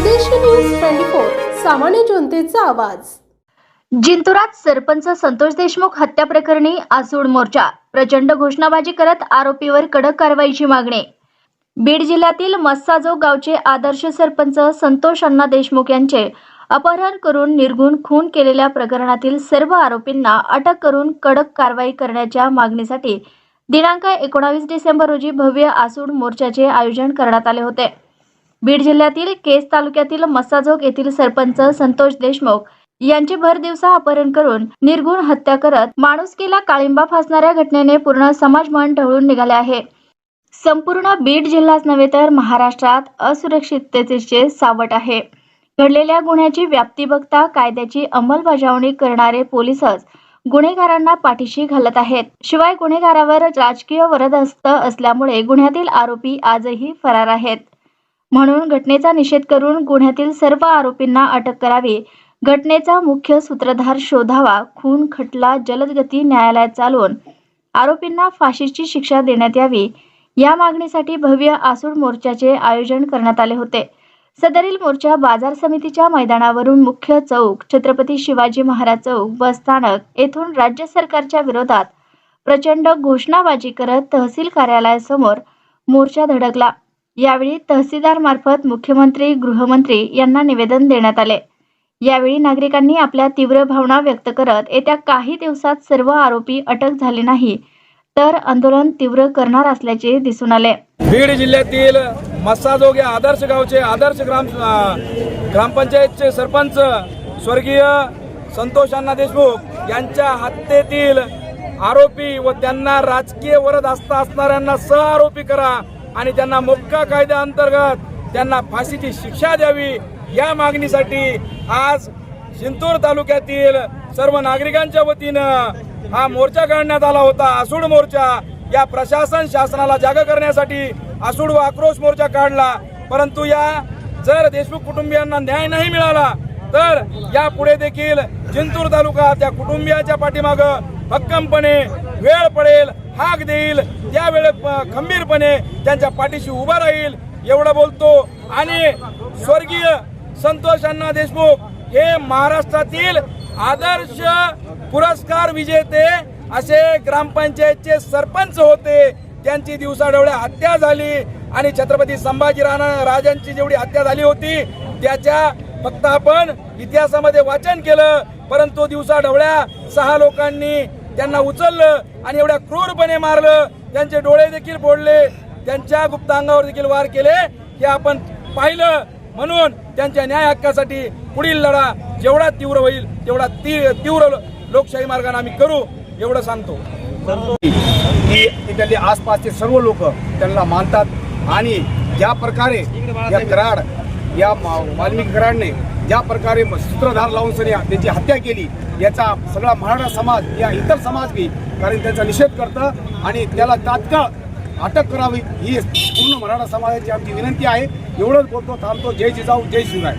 News twenty four सामान्य जनतेचा आवाज. जिंतुरात सरपंच संतोष देशमुख हत्या प्रकरणी आसूड मोर्चा. प्रचंड घोषणाबाजी करत आरोपीवर कडक कारवाईची मागणी. बीड जिल्ह्यातील मस्साजो गावचे आदर्श सरपंच संतोष अण्णा देशमुख यांचे अपहरण करून निर्गुण खून केलेल्या प्रकरणातील सर्व आरोपींना अटक करून कडक कारवाई करण्याच्या मागणीसाठी दिनांक एकोणावीस डिसेंबर रोजी भव्य आसूड मोर्चाचे आयोजन करण्यात आले होते. बीड जिल्ह्यातील केस तालुक्यातील मस्साजोग येथील सरपंच संतोष देशमुख यांचे भर दिवसा अपहरण करून निर्गुण हत्या करत माणुसकीला काळिंबा फासणाऱ्या घटनेने पूर्ण समाज मन ढवळून निघाले आहे. संपूर्ण बीड जिल्हाच नव्हे तर महाराष्ट्रात असुरक्षिततेचे सावट आहे. घडलेल्या गुन्ह्याची व्याप्ती बघता कायद्याची अंमलबजावणी करणारे पोलीसच गुन्हेगारांना पाठीशी घालत आहेत. शिवाय गुन्हेगारावर राजकीय वरदहस्त असल्यामुळे गुन्ह्यातील आरोपी आजही फरार आहेत. म्हणून घटनेचा निषेध करून गुन्ह्यातील सर्व आरोपींना अटक करावी. घटनेचा मुख्य सूत्रधार शोधावा खून खटला जलदगती न्यायालयात चालवून आरोपींना फाशीची शिक्षा देण्यात यावी. या मागणीसाठी भव्य आसूड मोर्चाचे आयोजन करण्यात आले होते. सदरील मोर्चा बाजार समितीच्या मैदानावरून मुख्य चौक छत्रपती शिवाजी महाराज चौक बस स्थानक येथून राज्य सरकारच्या विरोधात प्रचंड घोषणाबाजी करत तहसील कार्यालयासमोर मोर्चा धडकला. यावेळी तहसीलदार मार्फत मुख्यमंत्री गृहमंत्री यांना निवेदन देण्यात आले. यावेळी नागरिकांनी आपल्या तीव्र भावना व्यक्त करत येत्या काही दिवसात सर्व आरोपी अटक झाले नाही तर आंदोलन तीव्र करणार असल्याचे दिसून आले. बीड जिल्ह्यातील मस्साजोग या आदर्श गावचे आदर्श ग्राम ग्रामपंचायतचे सरपंच स्वर्गीय संतोष अण्णा देशमुख यांच्या हत्येतील आरोपी व त्यांना राजकीय वरद असता असणाऱ्यांना सह आरोपी करा आणि त्यांना मोक्का कायद्याअंतर्गत त्यांना फाशीची शिक्षा द्यावी या मागणीसाठी आज जिंतूर तालुक्यातील सर्व नागरिकांच्या वतीनं हा मोर्चा काढण्यात आला होता. आसूड मोर्चा या प्रशासन शासनाला जाग करण्यासाठी आसूड व आक्रोश मोर्चा काढला. परंतु या जर देशमुख कुटुंबियांना न्याय नाही मिळाला तर या पुढे देखील जिंतूर तालुका त्या कुटुंबियाच्या पाठीमाग भक्कमपणे वेळ पडेल हाक देईल. त्यावेळे खंबीरपणे त्यांच्या पाठीशी उभा राहील एवढं बोलतो. आणि स्वर्गीय संतोष अण्णा देशमुख हे महाराष्ट्रातील आदर्श पुरस्कार विजेते असे ग्रामपंचायतचे सरपंच होते. त्यांची दिवसाढवळ्या हत्या झाली आणि छत्रपती संभाजी राणा राजांची जेवढी हत्या झाली होती त्याच्या फक्त आपण इतिहासामध्ये वाचन केलं. परंतु दिवसाढवळ्या सहा लोकांनी त्यांना उचललं आणि एवढ्या क्रूरपणे मारलं. त्यांचे डोळे देखील फोडले. त्यांच्या गुप्तांगावर देखील वार केले. हे आपण पाहिलं. म्हणून त्यांच्या न्याय हक्कासाठी पुढील लढा जेवढा तीव्र होईल तेवढा ती- तीव्र लोकशाही मार्गाने आम्ही करू एवढं सांगतो. की तिथले आसपासचे सर्व लोक त्यांना मानतात. आणि ज्या प्रकारे या कराड या वाल्मिकी कराडने ज्या प्रकारे सूत्रधार लावून सनी त्यांची हत्या केली याचा सगळा मराठा समाज या इतर समाज बी कारण त्यांचा निषेध करतं आणि त्याला तात्काळ अटक करावी ही पूर्ण मराठा समाजाची आमची विनंती आहे. एवढंच बोलतो थांबतो. जय जिजाऊ जय शिवराय.